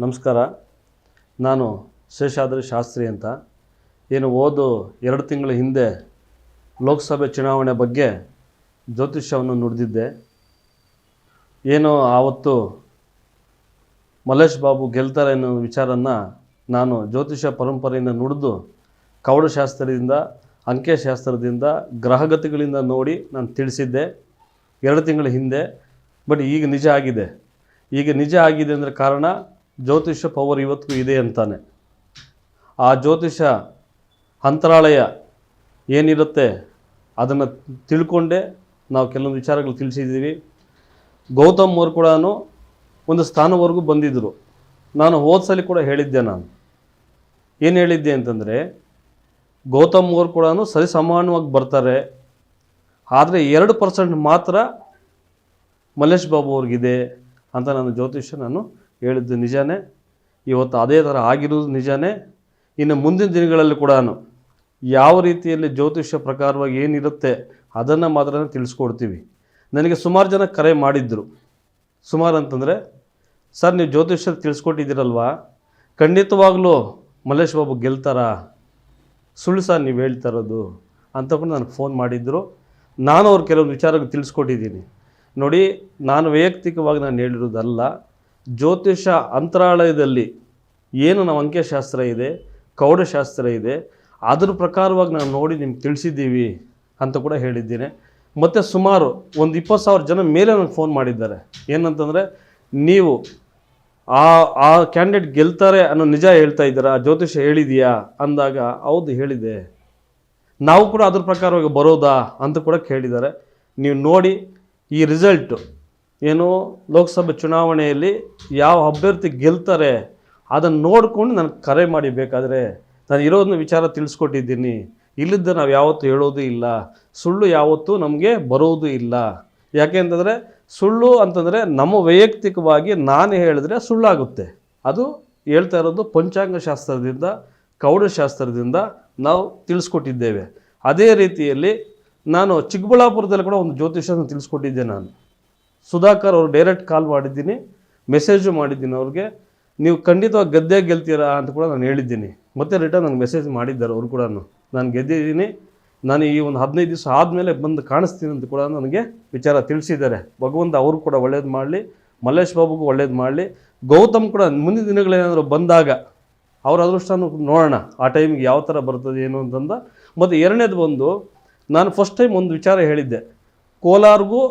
ನಮಸ್ಕಾರ. ನಾನು ಶೇಷಾದ್ರಿ ಶಾಸ್ತ್ರಿ ಅಂತ. ಏನು ಓದು ಎರಡು ತಿಂಗಳ ಹಿಂದೆ ಲೋಕಸಭೆ ಚುನಾವಣೆ ಬಗ್ಗೆ ಜ್ಯೋತಿಷ್ಯವನ್ನು ನುಡಿದಿದ್ದೆ. ಏನು ಆವತ್ತು ಮಲ್ಲೇಶ್ ಬಾಬು ಗೆಲ್ತಾರೆ ಅನ್ನೋ ವಿಚಾರನ ನಾನು ಜ್ಯೋತಿಷ್ಯ ಪರಂಪರೆಯಿಂದ ನುಡಿದು, ಕವಡಶಾಸ್ತ್ರದಿಂದ, ಅಂಕೆಶಾಸ್ತ್ರದಿಂದ, ಗ್ರಹಗತಿಗಳಿಂದ ನೋಡಿ ನಾನು ತಿಳಿಸಿದ್ದೆ. ಎರಡು ತಿಂಗಳ ಹಿಂದೆ. ಬಟ್ ಈಗ ನಿಜ ಆಗಿದೆ. ಈಗ ನಿಜ ಆಗಿದೆ ಅಂದರೆ ಕಾರಣ ಜ್ಯೋತಿಷ ಪವರ್ ಇವತ್ತಿಗೂ ಇದೆ ಅಂತಾನೆ. ಆ ಜ್ಯೋತಿಷ ಅಂತರಾಳಯ ಏನಿರುತ್ತೆ ಅದನ್ನು ತಿಳ್ಕೊಂಡೇ ನಾವು ಕೆಲವೊಂದು ವಿಚಾರಗಳು ತಿಳಿಸಿದ್ದೀವಿ. ಗೌತಮ್ ಅವರು ಕೂಡ ಒಂದು ಸ್ಥಾನವರೆಗೂ ಬಂದಿದ್ದರು ನಾನು ಓದ್ಸಲಿ ಕೂಡ ಹೇಳಿದ್ದೆ ನಾನು. ಏನು ಹೇಳಿದ್ದೆ ಅಂತಂದರೆ, ಗೌತಮ್ ಅವರು ಕೂಡ ಸರಿಸಮಾನವಾಗಿ ಬರ್ತಾರೆ. ಆದರೆ ಎರಡು ಪರ್ಸೆಂಟ್ ಮಾತ್ರ ಮಲ್ಲೇಶ್ ಬಾಬು ಅವ್ರಿಗಿದೆ ಅಂತ ನಾನು ಜ್ಯೋತಿಷ್ಯ ನಾನು ಹೇಳಿದ್ದು ನಿಜಾನೇ? ಇವತ್ತು ಅದೇ ಥರ ಆಗಿರೋದು ನಿಜಾನೇ? ಇನ್ನು ಮುಂದಿನ ದಿನಗಳಲ್ಲಿ ಕೂಡ ಯಾವ ರೀತಿಯಲ್ಲಿ ಜ್ಯೋತಿಷ್ಯ ಪ್ರಕಾರವಾಗಿ ಏನಿರುತ್ತೆ ಅದನ್ನು ಮಾತ್ರ ತಿಳಿಸ್ಕೊಡ್ತೀವಿ. ನನಗೆ ಸುಮಾರು ಜನ ಕರೆ ಮಾಡಿದ್ದರು ಸುಮಾರು ಅಂತಂದರೆ, ಸರ್, ನೀವು ಜ್ಯೋತಿಷ್ಯ ತಿಳಿಸ್ಕೊಟ್ಟಿದ್ದೀರಲ್ವಾ? ಖಂಡಿತವಾಗ್ಲೂ ಮಲ್ಲೇಶ್ ಬಾಬು ಗೆಲ್ತಾರಾ. ಸುಳ್ಳು ಸರ್, ನೀವು ಹೇಳ್ತಾ ಇರೋದು. ಅಂತ ನನಗೆ ಫೋನ್ ಮಾಡಿದ್ದರು ನಾನು ಅವ್ರು ಕೆಲವೊಂದು ವಿಚಾರಗಳು ತಿಳಿಸ್ಕೊಟ್ಟಿದ್ದೀನಿ. ನೋಡಿ, ನಾನು ವೈಯಕ್ತಿಕವಾಗಿ ನಾನು ಹೇಳಿರೋದಲ್ಲ ಜ್ಯೋತಿಷ ಅಂತರಾಳಯದಲ್ಲಿ ಏನು ನಮ್ಮ ಅಂಕೆಶಾಸ್ತ್ರ ಇದೆ, ಕೌಡಶಾಸ್ತ್ರ ಇದೆ, ಅದ್ರ ಪ್ರಕಾರವಾಗಿ ನಾವು ನೋಡಿ ನಿಮ್ಗೆ ತಿಳಿಸಿದ್ದೀವಿ ಅಂತ ಕೂಡ ಹೇಳಿದ್ದೀನಿ. ಮತ್ತು ಸುಮಾರು ಒಂದು ಇಪ್ಪತ್ತು ಸಾವಿರ ಜನ ಮೇಲೆ ನನಗೆ ಫೋನ್ ಮಾಡಿದ್ದಾರೆ. ಏನಂತಂದರೆ, ನೀವು ಆ ಆ ಕ್ಯಾಂಡಿಡೇಟ್ ಗೆಲ್ತಾರೆ ಅನ್ನೋ ನಿಜ ಹೇಳ್ತಾ ಇದ್ದೀರಾ ಜ್ಯೋತಿಷ ಹೇಳಿದೆಯಾ ಅಂದಾಗ, ಹೌದು ಹೇಳಿದೆ. ನಾವು ಕೂಡ ಅದ್ರ ಪ್ರಕಾರವಾಗಿ ಬರೋದಾ ಅಂತ ಕೂಡ ಕೇಳಿದ್ದಾರೆ. ನೀವು ನೋಡಿ ಈ ರಿಸಲ್ಟು ಏನು ಲೋಕಸಭೆ ಚುನಾವಣೆಯಲ್ಲಿ ಯಾವ ಅಭ್ಯರ್ಥಿ ಗೆಲ್ತಾರೆ ಅದನ್ನು ನೋಡಿಕೊಂಡು ನನಗೆ ಕರೆ ಮಾಡಿ ಬೇಕಾದರೆ ನಾನು ಇರೋದನ್ನ ವಿಚಾರ ತಿಳಿಸ್ಕೊಟ್ಟಿದ್ದೀನಿ. ಇಲ್ಲಿದ್ದ ನಾವು ಯಾವತ್ತೂ ಹೇಳೋದು ಇಲ್ಲ. ಸುಳ್ಳು ಯಾವತ್ತೂ ನಮಗೆ ಬರೋದು ಇಲ್ಲ. ಯಾಕೆ ಅಂತಂದರೆ ಸುಳ್ಳು ಅಂತಂದರೆ ನಮ್ಮ ವೈಯಕ್ತಿಕವಾಗಿ ನಾನು ಹೇಳಿದ್ರೆ ಸುಳ್ಳಾಗುತ್ತೆ. ಅದು ಹೇಳ್ತಾ ಇರೋದು ಪಂಚಾಂಗ ಶಾಸ್ತ್ರದಿಂದ ಕೌಡಶಾಸ್ತ್ರದಿಂದ ನಾವು ತಿಳಿಸ್ಕೊಟ್ಟಿದ್ದೇವೆ. ಅದೇ ರೀತಿಯಲ್ಲಿ ನಾನು ಚಿಕ್ಕಬಳ್ಳಾಪುರದಲ್ಲಿ ಕೂಡ ಒಂದು ಜ್ಯೋತಿಷನ ತಿಳಿಸ್ಕೊಟ್ಟಿದ್ದೆ ನಾನು. ಸುಧಾಕರ್ ಅವ್ರು ಡೈರೆಕ್ಟ್ ಕಾಲ್ ಮಾಡಿದ್ದೀನಿ ಮೆಸೇಜು ಮಾಡಿದ್ದೀನಿ ಅವ್ರಿಗೆ. ನೀವು ಖಂಡಿತವಾಗಿ ಗದ್ದೆ ಗೆಲ್ತೀರಾ ಅಂತ ಕೂಡ ನಾನು ಹೇಳಿದ್ದೀನಿ. ಮತ್ತೆ ರಿಟರ್ನ್ ನನಗೆ ಮೆಸೇಜ್ ಮಾಡಿದ್ದಾರೆ ಅವರು ಕೂಡ ನಾನು ಗೆದ್ದಿದ್ದೀನಿ. ನಾನು ಈ ಒಂದು ಹದಿನೈದು ದಿವಸ ಆದಮೇಲೆ ಬಂದು ಕಾಣಿಸ್ತೀನಿ ಅಂತ ಕೂಡ ನನಗೆ ವಿಚಾರ ತಿಳಿಸಿದ್ದಾರೆ. ಭಗವಂತ ಅವರು ಕೂಡ ಒಳ್ಳೇದು ಮಾಡಲಿ, ಮಲ್ಲೇಶ್ ಬಾಬುಗೂ ಒಳ್ಳೇದು ಮಾಡಲಿ. ಗೌತಮ್ ಕೂಡ ಮುಂದಿನ ದಿನಗಳೇನಾದರೂ ಬಂದಾಗ ಅವ್ರ ಅದೃಷ್ಟನೂ ನೋಡೋಣ. ಆ ಟೈಮಿಗೆ ಯಾವ ಥರ ಬರ್ತದೆ, ಏನು ಅಂತಂದ. ಮತ್ತು ಎರಡನೇದು ಬಂದು, ನಾನು ಫಸ್ಟ್ ಟೈಮ್ ಒಂದು ವಿಚಾರ ಹೇಳಿದ್ದೆ. ಕೋಲಾರ್ಗೂ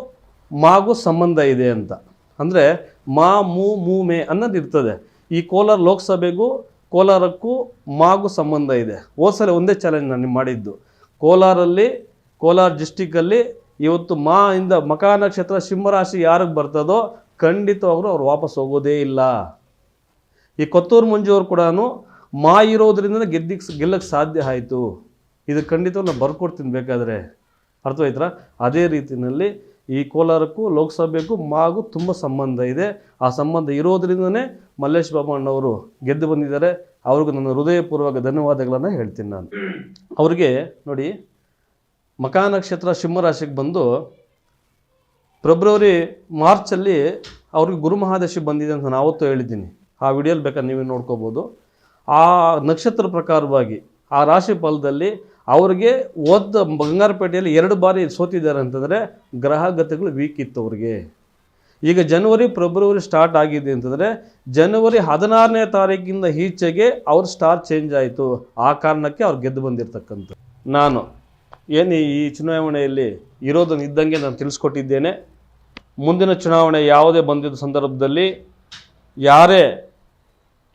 ಮಾಗೂ ಸಂಬಂಧ ಇದೆ ಅಂತ. ಅಂದರೆ ಮಾ, ಮೂ ಮೂ, ಮೇ ಅನ್ನೋದು ಇರ್ತದೆ. ಈ ಕೋಲಾರ ಲೋಕಸಭೆಗೂ, ಕೋಲಾರಕ್ಕೂ ಮಾಗೂ ಸಂಬಂಧ ಇದೆ. ಹೋದ್ಸಲ ಒಂದೇ ಚಾಲೆಂಜ್ ನಾನು ಮಾಡಿದ್ದು. ಕೋಲಾರಲ್ಲಿ, ಕೋಲಾರ ಡಿಸ್ಟಿಕ್ಕಲ್ಲಿ ಇವತ್ತು ಮಾ ಇಂದ ಮಕಾ ನಕ್ಷತ್ರ ಸಿಂಹರಾಶಿ ಯಾರಿಗೆ ಬರ್ತದೋ ಖಂಡಿತವಾಗ್ಲೂ ಅವ್ರು ವಾಪಸ್ ಹೋಗೋದೇ ಇಲ್ಲ. ಈ ಕೊತ್ತೂರು ಮಂಜುವರು ಕೂಡ ಮಾ ಇರೋದ್ರಿಂದ ಗೆದ್ದಿಕ್ ಗೆಲ್ಲಕ್ಕೆ ಸಾಧ್ಯ ಆಯಿತು. ಇದು ಖಂಡಿತ ನಾನು ಬರ್ಕೊಡ್ತೀನಿ ಬೇಕಾದರೆ. ಅರ್ಥವಾಯ್ತರ ಅದೇ ರೀತಿಯಲ್ಲಿ ಈ ಕೋಲಾರಕ್ಕೂ ಲೋಕಸಭೆಗೂ ಮಾಗು ತುಂಬ ಸಂಬಂಧ ಇದೆ. ಆ ಸಂಬಂಧ ಇರೋದ್ರಿಂದನೇ ಮಲ್ಲೇಶ್ ಬಾಬಣ್ಣವರು ಗೆದ್ದು ಬಂದಿದ್ದಾರೆ. ಅವ್ರಿಗೂ ನನ್ನ ಹೃದಯಪೂರ್ವಕ ಧನ್ಯವಾದಗಳನ್ನು ಹೇಳ್ತೀನಿ ನಾನು. ಅವ್ರಿಗೆ ನೋಡಿ ಮಕಾ ನಕ್ಷತ್ರ ಸಿಂಹರಾಶಿಗೆ ಬಂದು ಫೆಬ್ರವರಿ, ಮಾರ್ಚಲ್ಲಿ ಅವ್ರಿಗೆ ಗುರುಮಹಾದಶಿ ಬಂದಿದೆ ಅಂತ ನಾನು ಆವತ್ತು ಹೇಳಿದ್ದೀನಿ. ಆ ವಿಡಿಯೋಲಿ ಬೇಕಾದ್ರೆ ನೀವೇ ನೋಡ್ಕೋಬೋದು. ಆ ನಕ್ಷತ್ರ ಪ್ರಕಾರವಾಗಿ ಆ ರಾಶಿ ಫಲದಲ್ಲಿ ಅವ್ರಿಗೆ ಓದ ಬಂಗಾರಪೇಟೆಯಲ್ಲಿ ಎರಡು ಬಾರಿ ಸೋತಿದ್ದಾರೆ ಅಂತಂದರೆ ಗ್ರಹಗತಿಗಳು ವೀಕ್ ಇತ್ತು ಅವ್ರಿಗೆ ಈಗ ಜನವರಿ, ಫೆಬ್ರವರಿ ಸ್ಟಾರ್ಟ್ ಆಗಿದೆ ಅಂತಂದರೆ ಜನವರಿ ಹದಿನಾರನೇ ತಾರೀಕಿಂದ ಈಚೆಗೆ ಅವ್ರ ಸ್ಟಾರ್ ಚೇಂಜ್ ಆಯಿತು. ಆ ಕಾರಣಕ್ಕೆ ಅವ್ರು ಗೆದ್ದು ಬಂದಿರತಕ್ಕಂಥ ನಾನು ಏನು ಈ ಚುನಾವಣೆಯಲ್ಲಿ ಇರೋದನ್ನು ಇದ್ದಂಗೆ ನಾನು ತಿಳಿಸ್ಕೊಟ್ಟಿದ್ದೇನೆ. ಮುಂದಿನ ಚುನಾವಣೆ ಯಾವುದೇ ಬಂದಿದ್ದ ಸಂದರ್ಭದಲ್ಲಿ ಯಾರೇ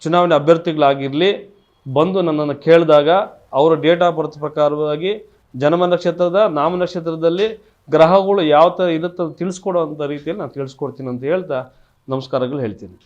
ಚುನಾವಣೆ ಅಭ್ಯರ್ಥಿಗಳಾಗಿರಲಿ ಬಂದು ನನ್ನನ್ನು ಕೇಳಿದಾಗ ಅವರ ಡೇಟ್ ಆಫ್ ಬರ್ತ್ ಪ್ರಕಾರವಾಗಿ ಜನ್ಮ ನಕ್ಷತ್ರದ ನಾಮ ನಕ್ಷತ್ರದಲ್ಲಿ ಗ್ರಹಗಳು ಯಾವ ಥರ ಇರುತ್ತೆ ತಿಳಿಸ್ಕೊಡೋ ಅಂಥ ರೀತಿಯಲ್ಲಿ ನಾನು ತಿಳಿಸ್ಕೊಡ್ತೀನಿ ಅಂತ ಹೇಳ್ತಾ ನಮಸ್ಕಾರಗಳು ಹೇಳ್ತೀನಿ.